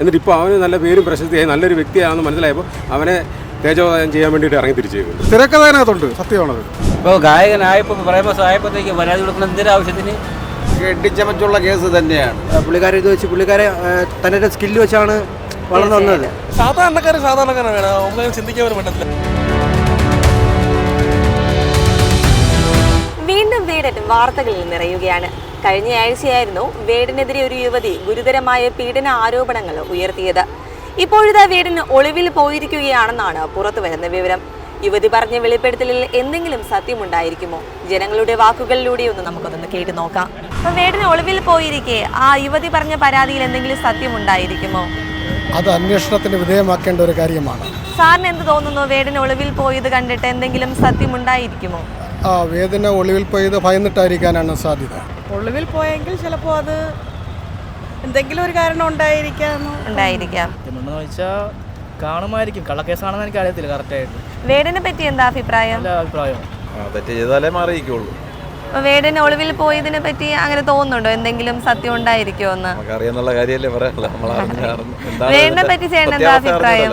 എന്നിട്ട് ഇപ്പോൾ അവന് നല്ല പേരും പ്രശസ്തിയായി നല്ലൊരു വ്യക്തിയാണെന്ന് മനസ്സിലായപ്പോൾ അവനെ തേജോദായം ചെയ്യാൻ വേണ്ടിയിട്ട് ഇറങ്ങി തിരിച്ചു തിരക്കഥാനകത്തുണ്ട് സത്യമാണത്. ഇപ്പോൾ ഗായകനായപ്പോൾ ഫേമസ് ആയപ്പോഴത്തേക്ക് പരാതി കൊടുക്കുന്ന എന്തൊരാവശ്യത്തിന് കെട്ടിച്ചമച്ചുള്ള കേസ് തന്നെയാണ്. പുള്ളിക്കാരെ ഇത് വെച്ച് പുള്ളിക്കാരെ തന്റെ സ്കില്ല് വെച്ചാണ് വളർന്നു വന്നത്. സാധാരണക്കാരൻ സാധാരണക്കാരാണ് ചിന്തിക്കാൻ പറ്റത്തില്ല വാർത്തകളിൽ നിറയുകയാണ്. കഴിഞ്ഞയാഴ്ചയായിരുന്നു വേടിനെതിരെ ഒരു യുവതി ഗുരുതരമായ പീഡന ആരോപണങ്ങൾ ഉയർത്തിയത്. ഇപ്പോഴിതാ വീടിന് ഒളിവിൽ പോയിരിക്കുകയാണെന്നാണ് പുറത്തുവരുന്ന വിവരം. യുവതി പറഞ്ഞ വെളിപ്പെടുത്തലിൽ എന്തെങ്കിലും സത്യമുണ്ടായിരിക്കുമോ? ജനങ്ങളുടെ വാക്കുകളിലൂടെ ഒന്ന് നമുക്കതൊന്ന് കേട്ടു നോക്കാം. അപ്പൊ വീടിന് ഒളിവിൽ പോയിരിക്കെ ആ യുവതി പറഞ്ഞ പരാതിയിൽ എന്തെങ്കിലും സത്യമുണ്ടായിരിക്കുമോ? അത് അന്വേഷണത്തിന് വിധേയമാക്കേണ്ട ഒരു കാര്യമാണ്. സാറിന് എന്ത് തോന്നുന്നു? വേടിന് ഒളിവിൽ പോയത് കണ്ടിട്ട് എന്തെങ്കിലും സത്യമുണ്ടായിരിക്കുമോ? ആ വേദന ഒളിവിൽ പോയത് ഭയന്നിട്ടായിരിക്കാനാണ് സാധ്യത. ഒളിവിൽ പോയെങ്കിൽ ചിലപ്പോൾ അത് എന്തെങ്കിലും ഒരു കാരണം ഉണ്ടായിരിക്കാം ഉണ്ടായിരിക്കാം. എന്ന് വെച്ചാൽ കാണുമായിരിക്കും. കള്ളക്കേസാണെന്ന് എനിക്ക് അറിയത്തില്ല കറക്റ്റായിട്ട്. വേടനെ പറ്റി എന്താ അഭിപ്രായം? നല്ല അഭിപ്രായം. തെറ്റ് ചെയ്താലേ മാറിയിരിക്കുള്ളൂ. വേടന് ഒളിവിൽ പോയതിനെ പറ്റി അങ്ങനെ തോന്നുന്നുണ്ടോ? എന്തെങ്കിലും സത്യം ഉണ്ടായിരിക്കുമോ എന്ന്? നമുക്കറിയാന്നുള്ള കാര്യമല്ലേ പറയാനല്ല നമ്മൾ വേടനെ പറ്റി ചേട്ടൻ എന്താ അഭിപ്രായം?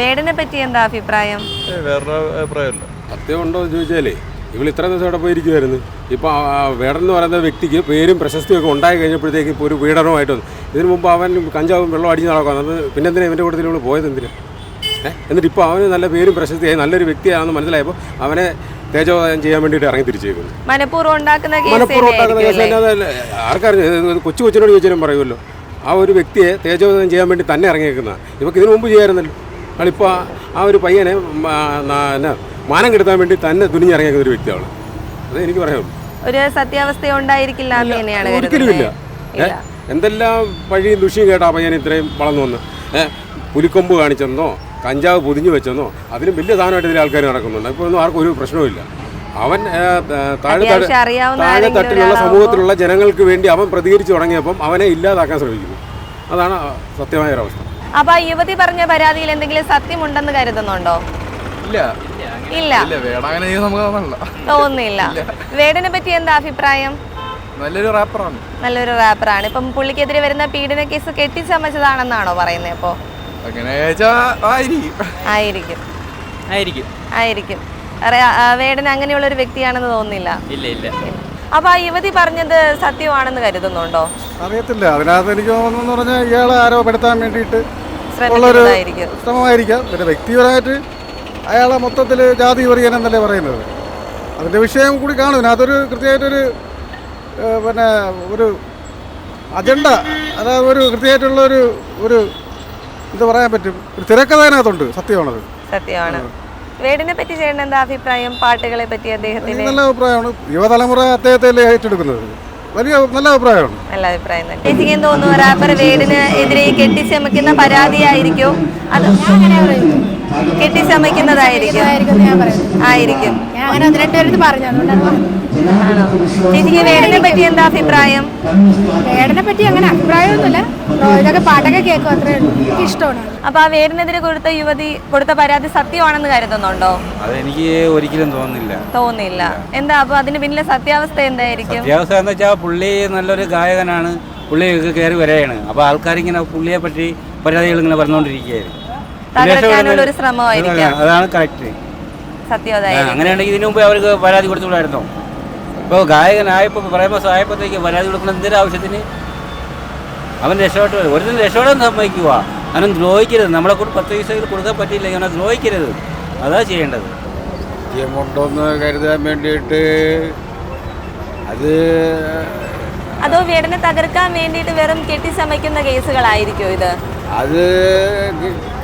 വേടനെ പറ്റി എന്താ അഭിപ്രായം? വേറൊരു അഭിപ്രായമില്ല. സത്യമുണ്ടോ എന്ന് ചോദിച്ചാലേ ഇവൾ ഇത്ര ദിവസം അവിടെ പോയിരിക്കുമായിരുന്നു ഇപ്പോൾ വേടൻ എന്ന് പറയുന്ന വ്യക്തിക്ക് പേരും പ്രശസ്തിയും ഒക്കെ ഉണ്ടായി കഴിഞ്ഞപ്പോഴത്തേക്ക് ഇപ്പോൾ ഒരു പീഡനവുമായിട്ട് വന്നു. ഇതിനു മുമ്പ് അവൻ കഞ്ചാവും വെള്ളം അടിച്ച് നടക്കുക അത് പിന്നെ എന്തിനാ ഇവന്റെ കൂട്ടത്തിൽ ഇവൾ പോയത് എന്തിനാ? ഏഹ് എന്നിട്ട് ഇപ്പോൾ അവന് നല്ല പേരും പ്രശസ്തിയായി നല്ലൊരു വ്യക്തിയാണെന്ന് മനസ്സിലായപ്പോൾ അവനെ തേജോദയം ചെയ്യാൻ വേണ്ടിയിട്ട് ഇറങ്ങി തിരിച്ചേക്കുന്നു. മനഃപൂർവം ഉണ്ടാക്കുന്ന കേസ് ആർക്കറിഞ്ഞു. കൊച്ചു കൊച്ചിനോട് ചോദിച്ചാലും പറയുമല്ലോ. ആ ഒരു വ്യക്തിയെ തേജോദയം ചെയ്യാൻ വേണ്ടി തന്നെ ഇറങ്ങിയേക്കുന്ന ഇവർക്ക് ഇതിനു മുമ്പ് ചെയ്യാമായിരുന്നല്ലോ ആളിപ്പോൾ ആ ഒരു പയ്യനെ എന്നാ, മാനം കെടുത്താൻ വേണ്ടി തന്നെ തുനിഞ്ഞിറങ്ങിയ ഒരു വ്യക്തിയാണ്. അത് എനിക്ക് പറയാം ഒരു സത്യാവസ്ഥ ഉണ്ടായിരിക്കില്ല എന്ന് തന്നെയാണ് ഒരിക്കലും ഇല്ല. കരുതുന്നത്. ഇല്ല എന്തെല്ലാം വഴിയും ദുഷിയും കേട്ടാ ഞാൻ ഇത്രയും വളർന്നു വന്ന്? പുലിക്കൊമ്പ് കാണിച്ചെന്നോ കഞ്ചാവ് പൊതിഞ്ഞു വെച്ചെന്നോ അതിലും വലിയ സാധനമായിട്ട് ഇതിൽ ആൾക്കാർ നടക്കുന്നുണ്ട്. ഇപ്പോൾ ഒന്നും ആർക്കും ഒരു പ്രശ്നവുമില്ല അവൻ താഴെ അറിയാവുന്ന താഴെ തട്ടിലുള്ള സമൂഹത്തിലുള്ള ജനങ്ങൾക്ക് വേണ്ടി അവൻ പ്രതികരിച്ചു തുടങ്ങിയപ്പം അവനെ ഇല്ലാതാക്കാൻ ശ്രമിക്കുന്നു. അതാണ് സത്യമായ ഒരവസ്ഥ. അപ്പൊ യുവതി പറഞ്ഞ പരാതിയിൽ എന്തെങ്കിലും സത്യമുണ്ടെന്ന് കരുതുന്നുണ്ടോ? ഇല്ല. ഇല്ല. തോന്നുന്നില്ല. വേടനെ പറ്റി എന്താ അഭിപ്രായം? നല്ലൊരു റാപ്പറാണ്. നല്ലൊരു റാപ്പറാണ്. ഇപ്പം പുള്ളിക്കെതിരെ വരുന്ന പീഡന കേസ് കെട്ടിച്ചമച്ചതാണെന്നാണോ പറയുന്നത് അപ്പോ അങ്ങനെ ആയിരിക്കും. ആയിരിക്കും. ആയിരിക്കും. വേടൻ അങ്ങനെയുള്ള ഒരു വ്യക്തിയാണെന്ന് തോന്നുന്നില്ല. ഇല്ല ഇല്ല. അപ്പൊ ആ യുവതി പറഞ്ഞത് സത്യമാണെന്ന് കരുതുന്നുണ്ടോ? അറിയത്തില്ല. അതിനകത്ത് എനിക്ക് തോന്നുന്നു പറഞ്ഞാൽ ഇയാളെ ആരോപെടുത്താൻ വേണ്ടിയിട്ട് ശ്രമമായിരിക്കാം. പിന്നെ വ്യക്തിപരമായിട്ട് അയാളെ മൊത്തത്തിൽ ജാതി വെറിയൻ എന്നല്ലേ പറയുന്നത്? അതിന്റെ വിഷയം കൂടി കാണും. അതൊരു കൃത്യമായിട്ടൊരു പിന്നെ ഒരു അജണ്ട അതായത് ഒരു കൃത്യമായിട്ടുള്ള ഒരു ഒരു എന്താ പറയാൻ പറ്റും. ഒരു തിരക്കഥ അതിനകത്തുണ്ട്. സത്യമാണത്. സത്യമാണ്. വേടിനെ പറ്റി ചെയ്യേണ്ട എന്താ അഭിപ്രായം? പാട്ടുകളെ പറ്റി അദ്ദേഹത്തിന്? നല്ല അഭിപ്രായമാണ്. യുവതലമുറ അദ്ദേഹത്തെ ഏറ്റെടുക്കുന്നത്? വലിയ നല്ല അഭിപ്രായമാണ്. നല്ല അഭിപ്രായം തന്നെ. ചേച്ചിക്ക് തോന്നുന്നു റാപ്പർ വേടിന് എതിരെ കെട്ടിച്ചമക്കുന്ന പരാതിയായിരിക്കും. അത് കെട്ടിച്ചമയ്ക്കുന്നതായിരിക്കും ആയിരിക്കും. ഞാൻ അങ്ങനെ ഒന്ന് രണ്ട് പേരടുത്ത് പറഞ്ഞു. ചേച്ചിക്ക് വേടനെ പറ്റി എന്താ അഭിപ്രായം? വേടനെ പറ്റി അങ്ങനെ അഭിപ്രായമൊന്നുമില്ല. ഇതൊക്കെ പാട്ടൊക്കെ കേൾക്കും അത്രേ ഉള്ളൂ. എനിക്ക് ഇഷ്ടമാണ്. അപ്പൊ ആ വേടിനെതിരെ കൊടുത്ത യുവതി കൊടുത്ത പരാതി സത്യമാണെന്ന് കരുതുന്നുണ്ടോ? അതെനിക്ക് ഒരിക്കലും തോന്നുന്നില്ല. തോന്നില്ല എന്താ അപ്പൊ അതിന് പിന്നിലെ സത്യാവസ്ഥ എന്തായിരിക്കും? സത്യാവസ്ഥ എന്ന് വെച്ചാൽ പുള്ളി നല്ലൊരു ഗായകനാണ്. പുള്ളി കയറി വരെയാണ് അപ്പോൾ ആൾക്കാരിങ്ങനെ പുള്ളിയെ പറ്റി പരാതികൾ ഇങ്ങനെ പറഞ്ഞുകൊണ്ടിരിക്കുകയായിരുന്നു. തകർക്കാനുള്ള ഒരു ശ്രമമായിരിക്കാം. അതാണ് കറക്റ്റ് സത്യവതായിരിക്കും അങ്ങനെയാണെങ്കിൽ ഇതിനു മുമ്പ് അവർക്ക് പരാതി കൊടുത്തുകൂടായിരുന്നോ? ഇപ്പോൾ ഗായകനായപ്പോൾ ഫേമസ് ആയപ്പോഴത്തേക്ക് പരാതി കൊടുക്കണം എന്തൊരു ആവശ്യത്തിന്? അവൻ രക്ഷപ്പെട്ട്. ഒരു ഒരുത്തൻ രക്ഷപ്പെടാൻ സമ്മതിക്കുക. അവനും ദ്രോഹിക്കരുത്. നമ്മളെ കൂടെ പത്ത് പൈസയിൽ കൊടുക്കാൻ പറ്റിയില്ലെങ്കിൽ അവനെ ദ്രോഹിക്കരുത്. അതാ ചെയ്യേണ്ടത്. സത്യമുണ്ടോന്ന് കരുതാൻ വേണ്ടിയിട്ട് അത് അതോ വീടിനെ തകർക്കാൻ വേണ്ടിയിട്ട് വെറും കെട്ടിച്ചമയ്ക്കുന്ന കേസുകളായിരിക്കും ഇത്? അത്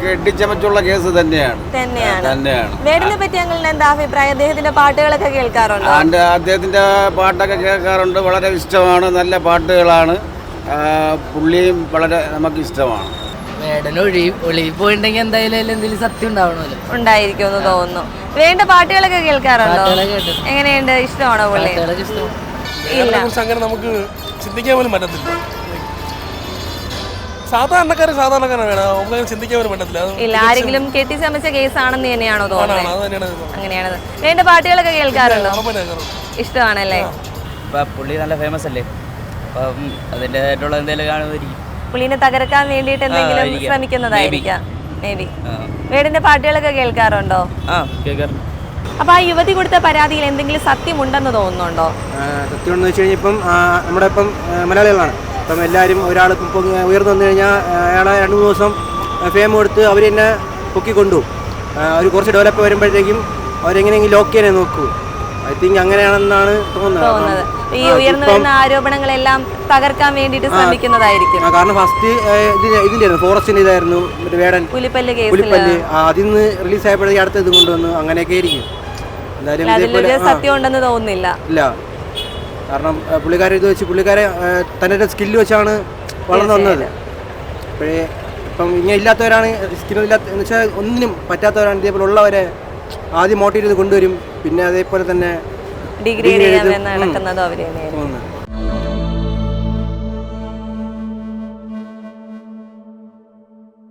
കെട്ടിച്ചമച്ചുള്ള കേസ് തന്നെയാണ്. തന്നെയാണ്. തന്നെയാണ്. വേടിനെ പറ്റി അങ്ങനെ എന്താ അഭിപ്രായം? അദ്ദേഹത്തിന്റെ പാട്ടുകളൊക്കെ കേൾക്കാറുണ്ട്? അദ്ദേഹത്തിന്റെ പാട്ടൊക്കെ കേൾക്കാറുണ്ട്. വളരെ ഇഷ്ടമാണ്. നല്ല പാട്ടുകളാണ്. പുള്ളിയും വളരെ നമുക്ക് ഇഷ്ടമാണ്. ഒളിവിൽ പോയിട്ടുണ്ടെങ്കിൽ എന്തായാലും എന്തെങ്കിലും സത്യം ഉണ്ടാവണമല്ലോ. ഉണ്ടായിരിക്കും എന്ന് തോന്നുന്നു. വേണ്ട പാട്ടുകളൊക്കെ കേൾക്കാറുണ്ടോ. എങ്ങനെയുണ്ട്? ഇഷ്ടമാണോ പുള്ളി? അങ്ങനെ നമുക്ക് ചിന്തിക്കാൻ പോലും പറ്റത്തില്ല. സാധാരണക്കാരൻ സാധാരണക്കാരാണ് വേണം നമുക്ക് ചിന്തിക്കാൻ പോലും പറ്റത്തില്ല ഇല്ല ആരെങ്കിലും കെട്ടിച്ചമച്ച കേസാണെന്ന് തന്നെയാണോ ആണ്, തോന്നുന്നത്? അത് തന്നെയാണ് ഇത്. അങ്ങനെയാണ്. വേണ്ട പാട്ടുകളൊക്കെ കേൾക്കാറുണ്ടോ. ഇഷ്ടമാണല്ലേ? ഇപ്പം പുള്ളി നല്ല ഫേമസ് അല്ലേ? അപ്പം അതിന്റെതായിട്ടുള്ള എന്തെങ്കിലും കാണുമായിരിക്കും. പുള്ളിനെ തകർക്കാൻ വേണ്ടിയിട്ട് എന്തെങ്കിലും. ശ്രമിക്കുന്നതായിരിക്കാം. മേ ബി വേടിന്റെ പാട്ടുകളൊക്കെ കേൾക്കാറുണ്ടോ? ആ കേൾക്കാറുണ്ട്. അപ്പൊ ആ യുവതി കൊടുത്ത പരാതിയിൽ എന്തെങ്കിലും സത്യമുണ്ടെന്ന് തോന്നുന്നുണ്ടോ? സത്യം എന്ന് വെച്ച് കഴിഞ്ഞാൽ ഇപ്പം നമ്മുടെ ഇപ്പം മലയാളികളാണ്. ഇപ്പം എല്ലാവരും ഒരാൾ ഇപ്പം ഉയർന്നു വന്നു കഴിഞ്ഞാൽ അയാളെ രണ്ട് മൂന്ന് ദിവസം ഫേം കൊടുത്ത് അവർ തന്നെ പൊക്കി കൊണ്ടുപോകും അവർ കുറച്ച് ഡെവലപ്പ് വരുമ്പോഴത്തേക്കും അവരെങ്ങനെയെങ്കിലും ലോക്ക് ചെയ്യാനേ നോക്കൂ. ഐ തിങ്ക് അങ്ങനെയാണെന്നാണ് തോന്നുന്നത്. ഈ ഉയർന്നു വരുന്ന ആരോപണങ്ങളെല്ലാം തകർക്കാൻ വേണ്ടിയിട്ട് ശ്രമിക്കുന്നതായിരിക്കും. കാരണം ഫസ്റ്റ് ഇതിന്റെ ഫോറസ്റ്റിന്റെ ഇതായിരുന്നു വേടൻ. പുലിപ്പല്ല് പുലിപ്പല്ല്. അതിൽ നിന്ന് റിലീസ് ആയപ്പോഴത്തേക്ക് അടുത്ത ഇത് കൊണ്ടുവന്നു അങ്ങനെയൊക്കെ ആയിരിക്കും. എന്തായാലും സത്യം ഉണ്ടെന്ന് തോന്നുന്നില്ല. ഇല്ല. കാരണം പുള്ളിക്കാരെ ഇത് വെച്ച് പുള്ളിക്കാരെ തന്റെ സ്കില്ല് വെച്ചാണ് വളർന്നു വന്നത്. അപ്പോഴേ ഇപ്പം ഇങ്ങനെ ഇല്ലാത്തവരാണ് സ്കില്ലില്ലാത്ത എന്ന് വെച്ചാൽ ഒന്നിനും പറ്റാത്തവരാണ്. ഇതേപോലെ ഉള്ളവരെ ആദ്യം മോട്ടിവേറ്റ് ചെയ്ത് കൊണ്ടുവരും. പിന്നെ അതേപോലെ തന്നെ ഡിഗ്രി നടക്കുന്നതോ അവർ